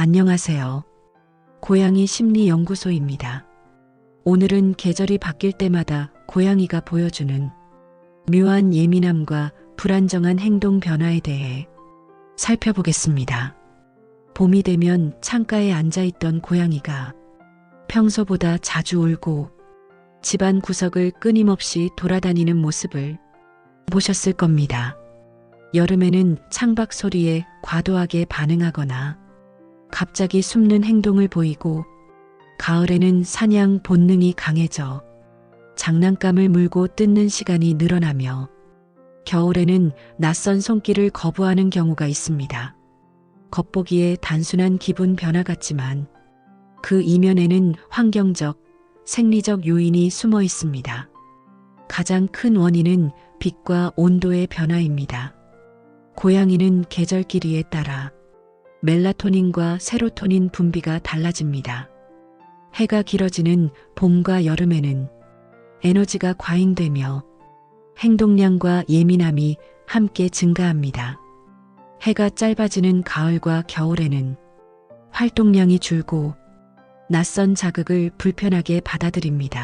안녕하세요. 고양이 심리연구소입니다. 오늘은 계절이 바뀔 때마다 고양이가 보여주는 묘한 예민함과 불안정한 행동 변화에 대해 살펴보겠습니다. 봄이 되면 창가에 앉아있던 고양이가 평소보다 자주 울고 집안 구석을 끊임없이 돌아다니는 모습을 보셨을 겁니다. 여름에는 창밖 소리에 과도하게 반응하거나 갑자기 숨는 행동을 보이고 가을에는 사냥 본능이 강해져 장난감을 물고 뜯는 시간이 늘어나며 겨울에는 낯선 손길을 거부하는 경우가 있습니다. 겉보기에 단순한 기분 변화 같지만 그 이면에는 환경적, 생리적 요인이 숨어 있습니다. 가장 큰 원인은 빛과 온도의 변화입니다. 고양이는 계절끼리에 따라 멜라토닌과 세로토닌 분비가 달라집니다. 해가 길어지는 봄과 여름에는 에너지가 과잉되며 행동량과 예민함이 함께 증가합니다. 해가 짧아지는 가을과 겨울에는 활동량이 줄고 낯선 자극을 불편하게 받아들입니다.